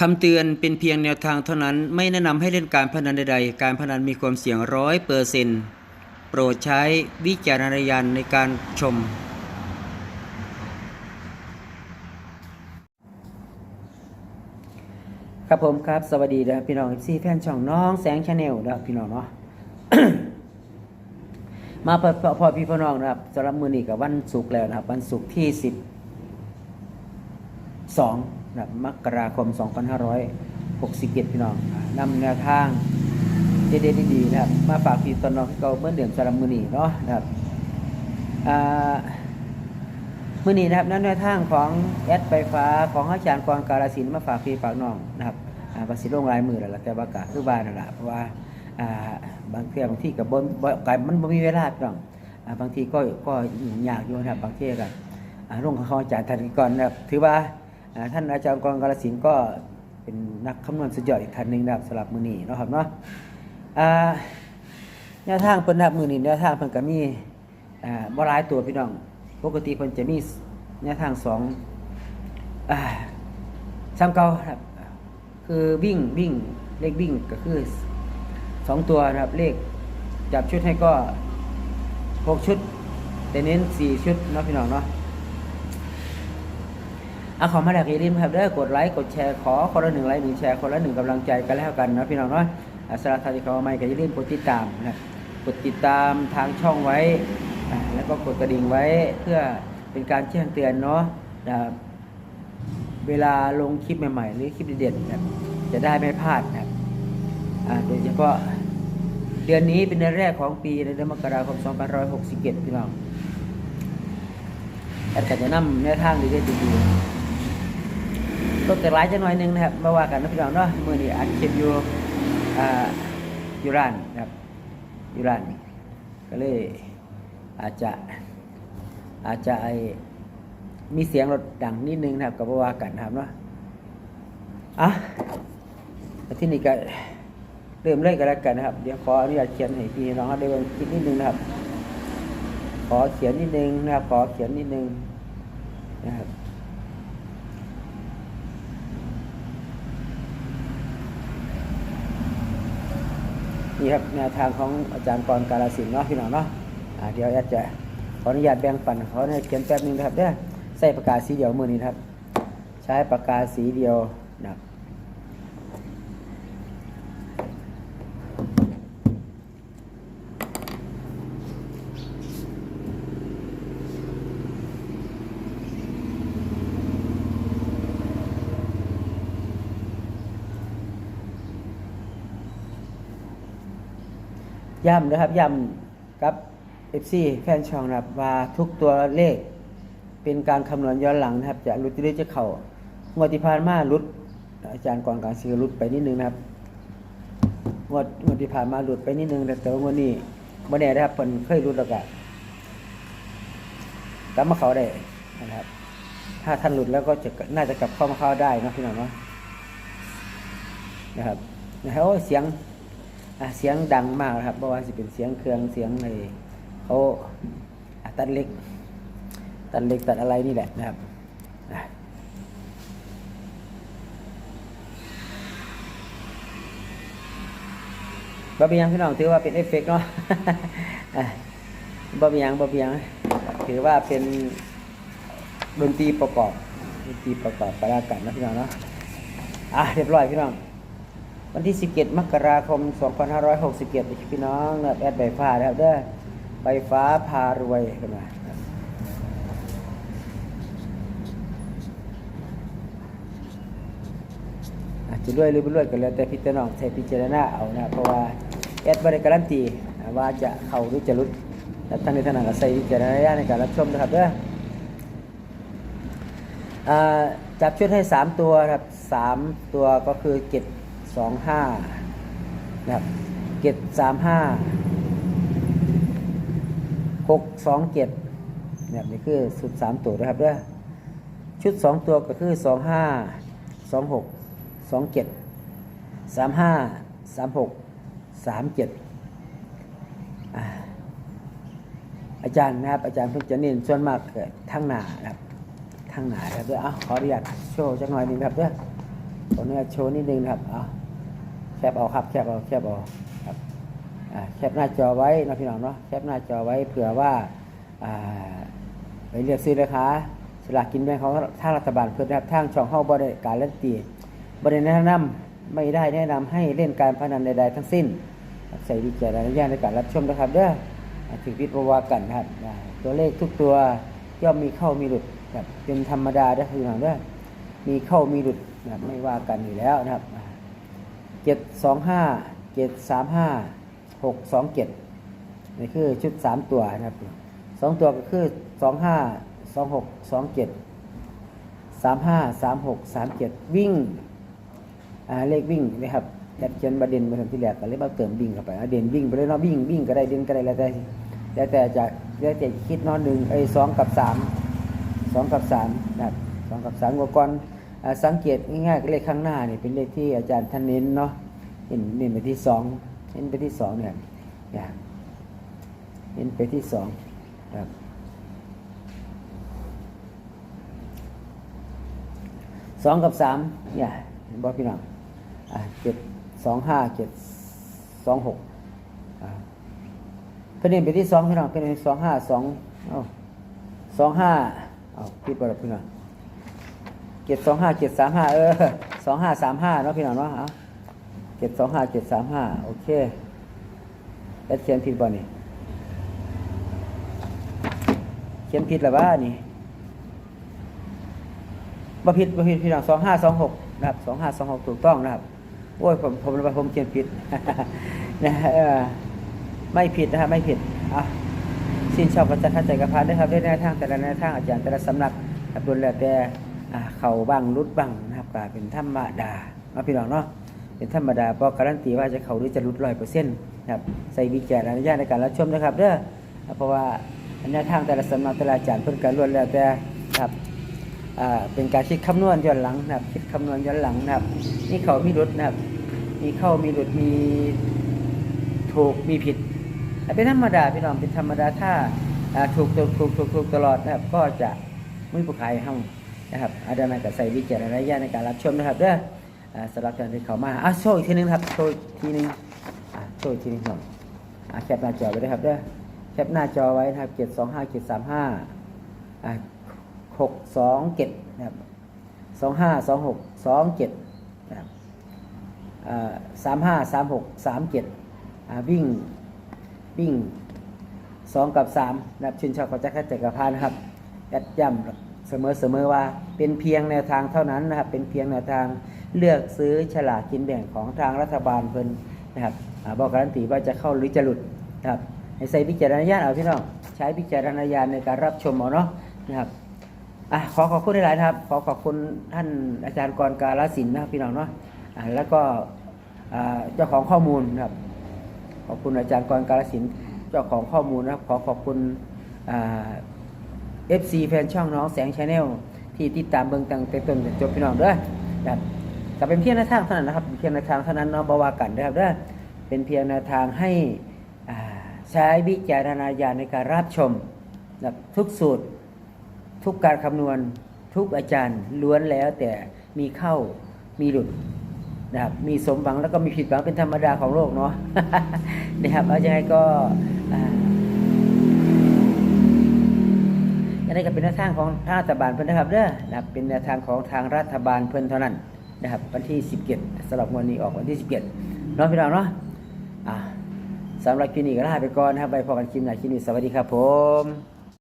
คำเตือนเป็นเพียงแนวทางเท่านั้น ไม่แนะนำให้เล่นการพนันใดๆ การพนันมีความเสี่ยงร้อยเปอร์เซ็นต์โปรดใช้วิจารณญาณในการชม ครับผมครับ สวัสดีนะพี่น้องซีแฟนช่องน้องแสงชาแนลนะพี่น้องเนาะ มาพอพอพอพี่พ่อน้องนะครับสำหรับมือนี้กับวันศุกร์แล้วนะครับ วันศุกร์ที่สิบสอง นะมกราคมสองพันห้าร้อยหกสิบเจ็ดพี่น้องอ่นำแนวทางเด็ดๆดีๆนะครับ มาฝากพี่ต้นน้องเก่าเมื่อเดือนสำหรับมือนีเนาะนะครับอ่ามือนี้นะครับนั่นแนวทางของแอดไฟฟ้าของอาจารย์กรการสินธุ์มาฝากพี่ฝากน้องนะครับภาษีลงลายมือแล้วแต่ว่ากะคือบ้านนั่นแหละเพราะว่าบางเที่ยบางที่กับบนกายมันบ่มีเวลาพี่น้องบางทีก็ก็ยากอยู่นะครับบางที่กันอ่าร่วงของเขาอาจารย์ท่านก่อนนะครับถือว่า ท่านอาจารย์กรกาลสินก็เป็นนักคำนวณสุดยอดอีกท่านหนึ่งนะครับสำหรับมือนี้นะครับเนาะแนวทางเพิ่นนับมือนี้แนวทางเพิ่นก็มีอ่าบ่หลายตัวพี่น้อง ปกติเพิ่นจะมีแนวทางสองอ่าซ้ำเก่าครับคือวิ่งวิ่งเลขวิ่งก็คือสองตัวนะครับเลขจับชุดให้ก็หกชุด แต่เน้นสี่ชุดนะพี่น้องเนาะ เอาขอมาแลกอย่าลืมครับเด้อกดไลค์กดแชร์ขอคนละหนึ่งไลค์หนึ่งแชร์คนละหนึ่งกำลังใจกันแล้วกันนะพี่น้องเนาะอ่าสรับท่านที่เขามาใหม่ก็อย่าลืมกดติดตามนะกดติดตามทางช่องไว้ แล้วก็กดกระดิ่งไว้เพื่อเป็นการแจ้งเตือนเนาะเวลาลงคลิปใหม่ๆ หรือคลิปเด็ดๆนะจะได้ไม่พลาดนะโดยเฉพาะเดือนนี้เป็นเดือนแรกของปีในเดือนมกราคม2567พี่น้องแต่จะนำแนวทางดีๆดีๆ ลดแต่หลายจะหน่อยนึงนะครับมาว่ากันนะพี่น้องเนาะมือนี้อัดคลิปอยู่อ่าอยู่ร้านนะครับอยู่ร้านก็เลยอาจจะอาจจะไอมีเสียงรถดังนิดนึงนะครับก็บ่ว่ากันนะครับเนาะอะที่นี่ก็เริ่มเล่นกันแล้วกันนะครับ เดี๋ยวขออนุญาตเขียนให้พี่น้องได้เบิ่งคิดนิดนึงนะครับ ขอเขียนนิดนึงนะครับ ขอเขียนนิดนึงนะครับ นี่ครับแนวทางของอาจารย์กรกาลสินเนาะพี่น้องเนาะเดี๋ยวแอดจะขออนุญาตแบ่งปันขอให้เขียนแป๊บนึงนะครับเด้อใส่ปากกาสีเดียวมือนี้ครับ ใช้ปากกาสีเดียว ย้ำนะครับย้ำกับ FC แฟนช่องนะครับว่าทุกตัวเลข เป็นการคำนวณย้อนหลังนะครับ จะหลุดหรือจะเข่างวดที่ผ่านมาหลุดอาจารย์ก่อนการซื้อหลุดไปนิดนึงนะครับงวดงวดที่ผ่านมาหลุดไปนิดนึง แต่แต่ว่างวดนี้บ่แน่นะครับเพิ่นเคยหลุดแล้วก็กลับมาเขาได้นะครับ ถ้าท่านหลุดแล้วก็จะน่าจะกลับเข้ามาเข้าได้นะพี่น้องเนาะนะครับนะครับโอ้เสียง เสียงดังมากครับเพราะว่าจะเป็นเสียงเครื่องเสียงในเขาตัดเล็ก ตัดเล็กตัดอะไรนี่แหละนะครับอะบะเบียงพี่น้องถือว่าเป็นเอฟเฟกต์เนาะอะบะเบียงบะเบียงถือว่าเป็นดนตรีประกอบดนตรีประกอบประกาศนะพี่น้องเนาะอะเรียบร้อยพี่น้อง วันที่ 17 มกราคม 2567พี่น้องแอดใบฟ้าแล้วเด้อใบฟ้าพารวยกันมาอาจจะรวยหรือไม่รวยกันแล้วแต่พี่น้องใช้พิจารณาเอานะเพราะว่าแอดบริการันตีว่าจะเข้าหรือจะหลุดและท่านในทานก็ใส่พิจารณญาณในการรับชมนะครับเด้อจับชุดให้ 3 ตัวครับ3ตัวก็คือ 7 สองห้านะครับเจ็ดสามห้าหกสองเจ็ดเนี่ยนี่คือชุดสามตัวนะครับเด้อชุดสองตัวก็คือสองห้าสองหกสองเจ็ดสามห้าสามหกสามเจ็ดอาจารย์นะครับอาจารย์เพิ่งจะเน้นส่วนมากเกิดทั้งหนาครับทั้งหนาครับเด้อเอาขออนุญาตโชว์จักหน่อยหนึงครับเด้อขออนุญาตโชว์นิดนึงครับเอา แคปเอาครับ แคปเอาแคปเอาครับอ่าแคปหน้าจอไว้นะพี่น้องเนาะแคปหน้าจอไว้เผื่อว่าอ่าไปเลือกซื้อนะคะสลากกินแบ่งของทางรัฐบาลเพื่อนะครับทางช่องเฮาบ่ได้การเล่นตีบ่ได้แนะนำไม่ได้แนะนำให้เล่นการพนันใดๆทั้งสิ้น ใส่วิจารณญาณในการรับชมนะครับเด้อถึงพิษบวากันครับตัวเลขทุกตัวย่อมมีเข้ามีหลุดครับเป็นธรรมดาเด้อพี่น้องเด้อมีเข้ามีหลุดนะครับไม่ว่ากันอยู่แล้วนะครับ เจ็ดสองห้าเจ็ดสามห้าหกสองเจ็ดนี่คือชุดสามตัวนะครับสองตัวก็คือสองห้าสองหกสองเจ็ดสามห้าสามหกสามเจ็ดวิ่งอ่าเลขวิ่งนะครับแอดเขียนประเด็นมาทำที่แรกก็เลยมาเติมวิ่งเข้าไปเด่นวิ่งไปเลยเนาะวิ่งวิ่งก็ได้เด่นก็ได้แล้วแต่แล้วแต่จะแล้วแต่คิดนอนหนึ่งไอ้สองกับสามสองกับสามนะครับสองกับสามกว่าก่อน สังเกตง่ายๆก็เลขข้างหน้านี่เป็นเลขที่อาจารย์ท่านเน้นเนาะเห็นเน้นไปที่สองเน้นไปที่สองเนี่ยอย่างเน้นไปที่สองครับสองกับสามเนี่ยเห็นบอกพี่น้องอ่าเจ็ดสองห้าเจ็ดสองหกเพิ่นเน้นไปที่สองพี่น้องเพิ่นเน้นสองห้าสองเอ้าสองห้าเอาพิดบอลพี่น้อง เจ็ดสองห้าเจ็ดสามห้าเออสองห้าสามห้าเนาะพี่น้องเนาะเอาเจ็ดสองห้าเจ็ดสามห้าโอเคแล้วเขียนผิดบอลนี่เขียนผิดหรือว่านี่บ่ผิดบ่ผิดพี่น้องสองห้าสองหกนะครับสองห้าสองหกถูกต้องนะครับโอ้ยผมผมผมเขียนผิดนะเออไม่ผิดนะครับไม่ผิดอะสิ้นชอบก็จะเข้าใจกับพานด้ครับได้แนวทางแต่ละแนวทางอาจารย์แต่ละสำนักครับรวนแลแต่ เข่าบ้างรุดบ้างนะครับก็เป็นธรรมดาเนาพี่น้องเนาะเป็นธรรมดาเพราะการันตีว่าจะเข่าหรือจะรุดร้อยเปอร์เซ็นต์ครับใส่วิจารณญาณในการรับชมนะครับเด้อเพราะว่าแนวทางแต่ละสำนักแต่ละอาจารย์เพิ่นการรวนแล้วแต่ครับเป็นการคิดคำนวณย้อนหลังนะครับ คิดคำนวณย้อนหลังนะครับนี่เขามีรุดนะครับ มีเข้ามีหลุดมีถูกมีผิดเป็นธรรมดาพี่น้องเป็นธรรมดาถ้าถูกถูกถูกถูกถูกตลอดนะครับก็จะไม่ผู้ขายห้อง นะครับอาจารย์ก็ใส่วิจารณญาณในการรับชมนะครับเด้อสำหรับท่านที่เขามาอะโชว์อีกทีหนึงครับโชว์อีกทีหนึงอะโชว์อีกทีหนึงครับอะแคปหน้าจอไว้ด้วยครับเด้อแคปหน้าจอไว้นะครับเจ็ดสองห้าเจ็ดสามห้าอะหกสองเจ็ดนะครับสองห้าสองหกสองเจ็ดนะครับสามห้าสามหกสามเจ็ดวิ่งวิ่งสองกับสามนะครับชื่นชอบเขาจะแค่จักรพานครับยัดย่ำ เสมอเสมอว่าเป็นเพียงแนวทางเท่านั้นนะครับ เป็นเพียงแนวทางเลือกซื้อฉลากกินแบ่งของทางรัฐบาลเพิ่นนะครับบอกการันตีว่าจะเข้าหรือจะหลุดนะครับให้ใส่วิจารณญาณเอาพี่น้องใช้วิจารณญาณในการรับชมเอาเนาะนะครับอะขอขอบคุณหลายนะครับ ขอขอบคุณท่านอาจารย์กรกาลสินนะครับพี่น้องเนาะอะแล้วก็เจ้าของข้อมูลนะครับ ขอบคุณอาจารย์กรกาลสินเจ้าของข้อมูลนะครับ ขอขอบคุณเอฟ ซีแฟนช่องน้องแสงชาแนลที่ติดตามเบิ่งตั้งแต่ต้นจนจบพี่น้องเด้อครับแต่เป็นเพียงแนวทางเท่านั้นนะครับเพียงแนวทางเท่านั้นเนาะบาวากันนะครับเด้อเป็นเพียงแนวทางให้ใช้วิจารณญาณในการรับชมนะครับทุกสูตร ทุกการคำนวณ ทุกอาจารย์ล้วนแล้วแต่มีเข้ามีหลุดนะครับมีสมหวังแล้วก็มีผิดหวังเป็นธรรมดาของโลกเนาะนะครับเอาจะให้ก็อ่าอันนี้ก็ เป็นแนวทางของทางรัฐบาลเพื่อนนะครับเด้อนะครับเป็นแนวทางของทางรัฐบาลเพื่อนเท่านั้นนะครับ วันที่ 17สำหรับวันนี้ออกวันที่ 17เนาะพี่น้องเนาะอ่าสำหรับคลิปนี้ก็ลาไปก่อนนะครับไปพบกันคลิปหน้าคลิปนี้สวัสดีครับผม